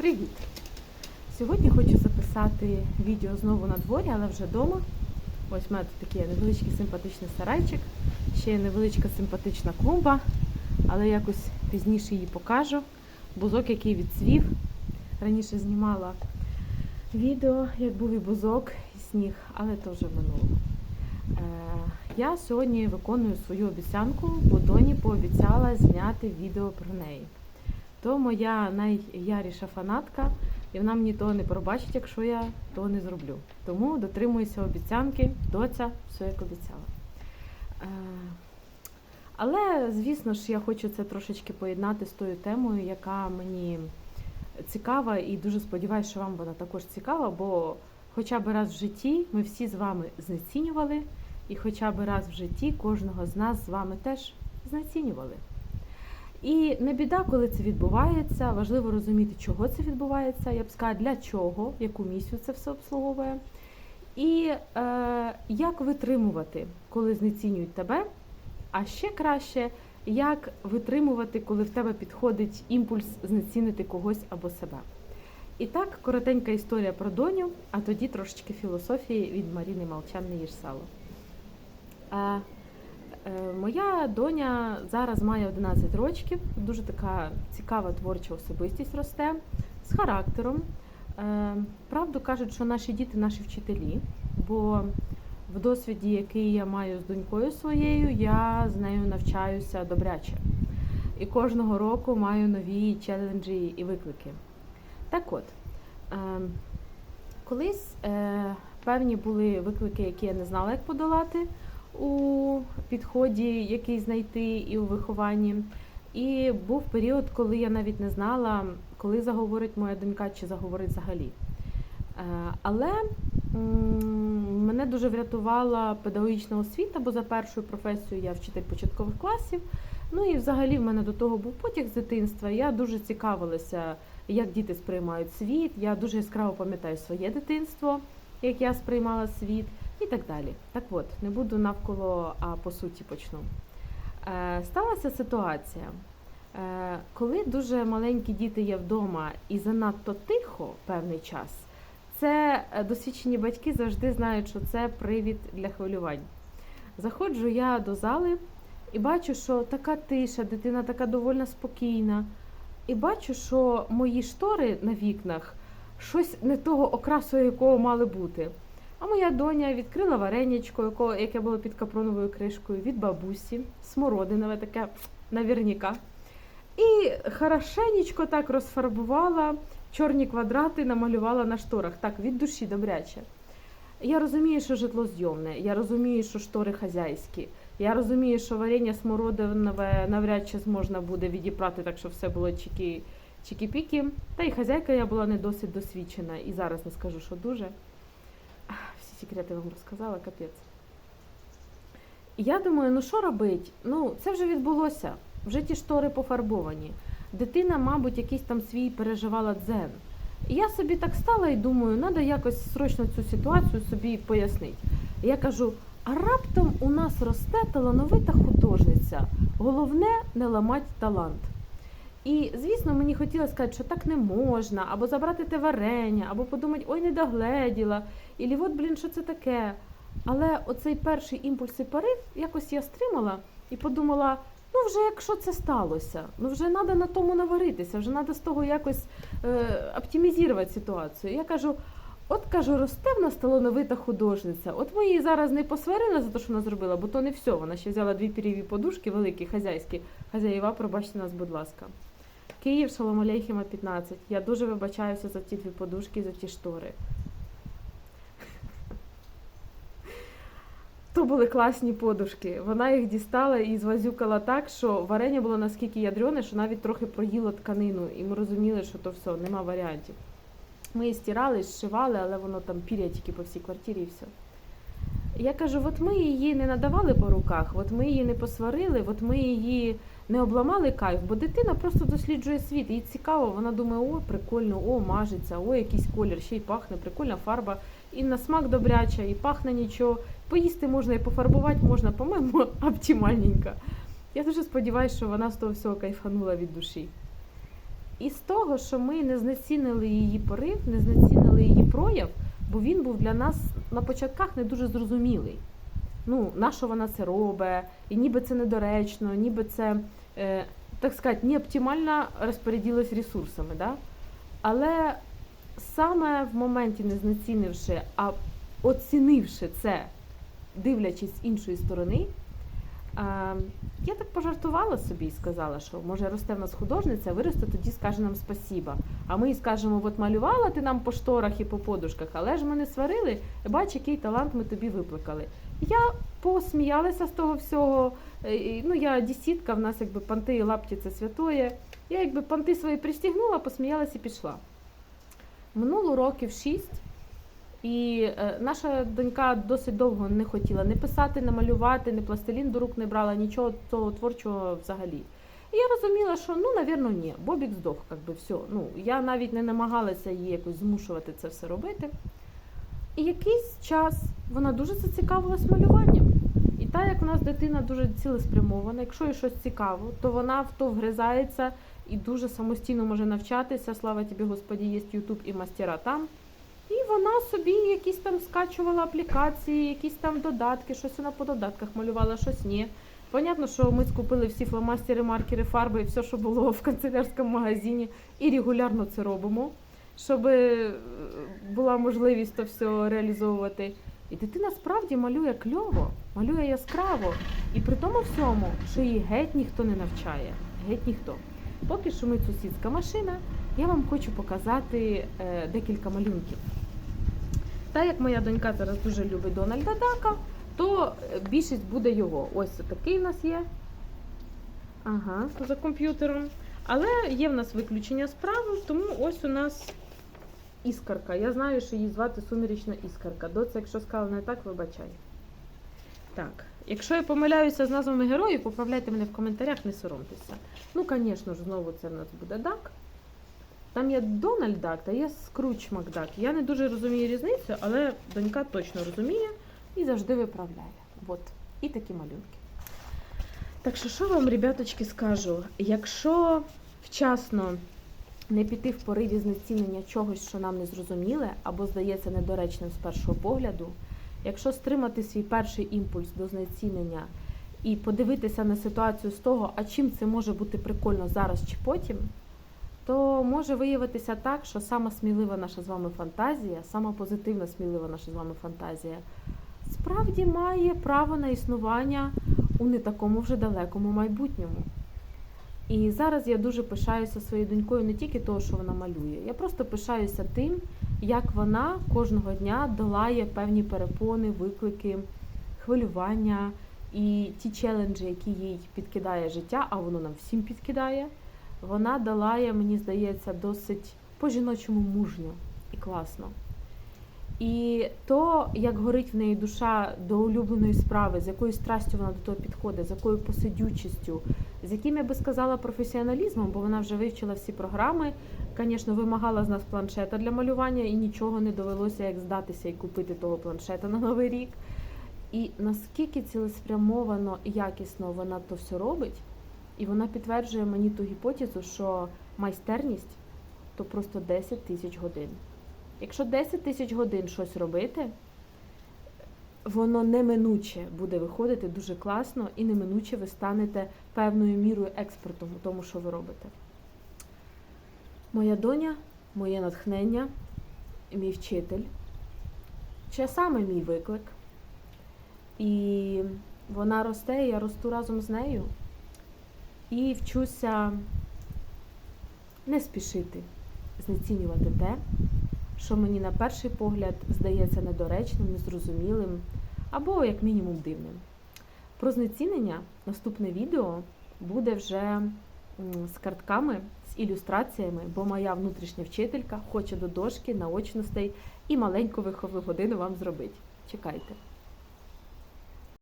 Привіт! Сьогодні хочу записати відео знову на дворі, але вже вдома. Ось у мене тут такий невеличкий симпатичний сарайчик, ще є невеличка симпатична клумба, але якось пізніше її покажу. Бузок, який відцвів. Раніше знімала відео, як був і бузок, і сніг, але то вже минуло. Е, Я сьогодні виконую свою обіцянку, бо доні пообіцяла зняти відео про неї. То моя найяріша фанатка, і вона мені того не пробачить, якщо я того не зроблю. Тому дотримуюся обіцянки, доця, все як обіцяла. Е, Але, звісно ж, я хочу це трошечки поєднати з тою темою, яка мені цікава, і дуже сподіваюся, що вам вона також цікава, бо хоча б раз в житті ми всі з вами знецінювали, і хоча б раз в житті кожного з нас з вами теж знецінювали. І не біда, коли це відбувається. Важливо розуміти, чого це відбувається. Я б сказала, для чого, яку місію це все обслуговує. І е, як витримувати, коли знецінюють тебе. А ще краще, як витримувати, коли в тебе підходить імпульс знецінити когось або себе. І так, коротенька історія про доню, а тоді трошечки філософії від Маріни Молчан не їж сало. Е, Моя доня зараз має 11 років, дуже така цікава творча особистість росте з характером. Е, Правду кажуть, що наші діти наші вчителі, бо в досвіді, який я маю з донькою своєю, я з нею навчаюся добряче. І кожного року маю нові челенджі і виклики. Так от, е, колись певні були виклики, які я не знала, як подолати у підході, який знайти, і у вихованні. І був період, коли я навіть не знала, коли заговорить моя донька, чи заговорить взагалі. Е, Але мене дуже врятувала педагогічна освіта, бо за першою професією я вчитель початкових класів. Ну і взагалі в мене до того був потяг з дитинства. Я дуже цікавилася, як діти сприймають світ. Я дуже яскраво пам'ятаю своє дитинство, як я сприймала світ і так далі. Так от, не буду навколо, а по суті почну. Е, сталася ситуація, е, коли дуже маленькі діти є вдома і занадто тихо певний час, це е, досвідчені батьки завжди знають, що це привід для хвилювань. Заходжу я до зали і бачу, що така тиша, дитина така довольно спокійна. І бачу, що мої штори на вікнах щось не того окрасу, якого мали бути. А моя доня відкрила варенячко, яке було під капроновою кришкою від бабусі, смородинове таке наверняка. І хорошенечко так розфарбувала чорні квадрати, намалювала на шторах. Так, від душі добряче. Я розумію, що житло зйомне, я розумію, що штори хазяйські. Я розумію, що варення смородинове навряд чи можна буде відіпрати, так що все було чікі, чікі-пікі. Та й хазяйка я була не досить досвідчена, і зараз не скажу, що дуже. Секрети вам розказала, капець. І я думаю, ну що робить? Ну, це вже відбулося. Вже ті штори пофарбовані. Дитина, мабуть, якийсь там свій переживала дзен. І я собі так стала і думаю, треба якось срочно цю ситуацію собі пояснити. Я кажу: а раптом у нас росте талановита художниця. Головне не ламати талант. І, звісно, мені хотілося сказати, що так не можна, або забрати те варення, або подумати, ой, не догледіла, і от, блін, що це таке. Але оцей перший імпульс і порив якось я стримала і подумала: ну вже якщо це сталося, ну вже треба на тому наваритися, вже треба з того якось е, оптимізувати ситуацію. Я кажу. От кажу, росте в нас талановита художниця. От ми її зараз не посварили за те, що вона зробила, бо то не все. Вона ще взяла дві пірєві подушки, великі, хазяйські. Хазяєва, пробачте нас, будь ласка. Київ, Шолом Алейхіма, 15. Я дуже вибачаюся за ті дві подушки, за ті штори. То були класні подушки. Вона їх дістала і звазюкала так, що варення було наскільки ядрене, що навіть трохи проїло тканину, і ми розуміли, що то все, нема варіантів. Ми її стирали, зшивали, але воно там пір'я тільки по всій квартирі і все. Я кажу, от ми її не надавали по руках, от ми її не посварили, от ми її не обламали кайф, бо дитина просто досліджує світ. Їй цікаво, вона думає, о, прикольно, о, мажеться, о, якийсь колір, ще й пахне, прикольна фарба, і на смак добряча, і пахне нічого. Поїсти можна і пофарбувати можна, по-моєму, оптимальненько. Я дуже сподіваюся, що вона з того всього кайфанула від душі. Із того, що ми не знецінили її порив, не знецінили її прояв, бо він був для нас на початках не дуже зрозумілий. Ну, на що вона це робить, і ніби це недоречно, ніби це, е, так сказати, не оптимально розпоряділась ресурсами. Да? Але саме в моменті не знецінивши, а оцінивши це, дивлячись з іншої сторони, я так пожартувала собі і сказала, що може росте в нас художниця, виросте, тоді скаже нам спасіба. А ми їй скажемо, от малювала ти нам по шторах і по подушках, але ж ми не сварили, бач, який талант ми тобі викликали. Я посміялася з того всього. Е, Ну, я десятка, в нас якби панти і лапті це святоє. Я якби панти свої пристігнула, посміялася і пішла. Минуло років шість, і е, наша донька досить довго не хотіла не писати, не малювати, не пластилін до рук не брала, нічого того творчого взагалі. І я розуміла, що ну, навірно, ні, Бобік здох, як би все. Ну, я навіть не намагалася її якось змушувати це все робити. І якийсь час вона дуже зацікавилась малюванням. І так як у нас дитина дуже цілеспрямована, якщо їй щось цікаво, то вона в то вгризається і дуже самостійно може навчатися. Слава тобі, Господі, є Ютуб і мастера там. І вона собі якісь там скачувала аплікації, якісь там додатки, щось вона по додатках малювала, щось ні. Понятно, що ми скупили всі фломастери, маркери, фарби і все, що було в канцелярському магазині, і регулярно це робимо, щоб е, була можливість то все реалізовувати. І дитина справді малює кльово, малює яскраво. І при тому всьому, що її геть ніхто не навчає. Геть ніхто. Поки шумить сусідська машина, я вам хочу показати е, декілька малюнків. Так як моя донька зараз дуже любить Дональда Дака, то е, більшість буде його. Ось такий у нас є. Ага, за комп'ютером. Але є в нас виключення справи, тому ось у нас іскарка. Я знаю, що її звати сумірічна іскарка. Доця, якщо сказала не так, вибачай. Так, якщо я помиляюся з назвами героїв, поправляйте мене в коментарях, не соромтеся. Ну, звісно ж, знову це в нас буде Дак. Там є Дональд Дак та є Скруч Макдак. Я не дуже розумію різницю, але донька точно розуміє і завжди виправляє. От. І такі малюнки. Так що, що вам, ребяточки, скажу? Якщо вчасно не піти в пориві знецінення чогось, що нам не зрозуміле, або здається недоречним з першого погляду, якщо стримати свій перший імпульс до знецінення і подивитися на ситуацію з того, а чим це може бути прикольно зараз чи потім, то може виявитися так, що сама смілива наша з вами фантазія, сама позитивна смілива наша з вами фантазія, справді має право на існування у не такому вже далекому майбутньому. І зараз я дуже пишаюся своєю донькою не тільки того, що вона малює. Я просто пишаюся тим, як вона кожного дня долає певні перепони, виклики, хвилювання і ті челенджі, які їй підкидає життя, а воно нам всім підкидає. Вона долає, мені здається, досить по-жіночому мужньо і класно. І то, як горить в неї душа до улюбленої справи, з якою страстю вона до того підходить, з якою посидючістю, з яким я би сказала професіоналізмом, бо вона вже вивчила всі програми, звісно, вимагала з нас планшета для малювання, і нічого не довелося як здатися і купити того планшета на новий рік. І наскільки цілеспрямовано і якісно вона то все робить, і вона підтверджує мені ту гіпотезу, що майстерність то просто 10 тисяч годин. Якщо 10 тисяч годин щось робити, воно неминуче буде виходити дуже класно і неминуче ви станете певною мірою експертом у тому, що ви робите. Моя доня, моє натхнення, мій вчитель, часами мій виклик. І вона росте, і я росту разом з нею. І вчуся не спішити знецінювати те, що мені на перший погляд здається недоречним, незрозумілим або, як мінімум, дивним. Про знецінення наступне відео буде вже з картками, з ілюстраціями, бо моя внутрішня вчителька хоче до дошки, наочностей і маленьку виховну годину вам зробити. Чекайте.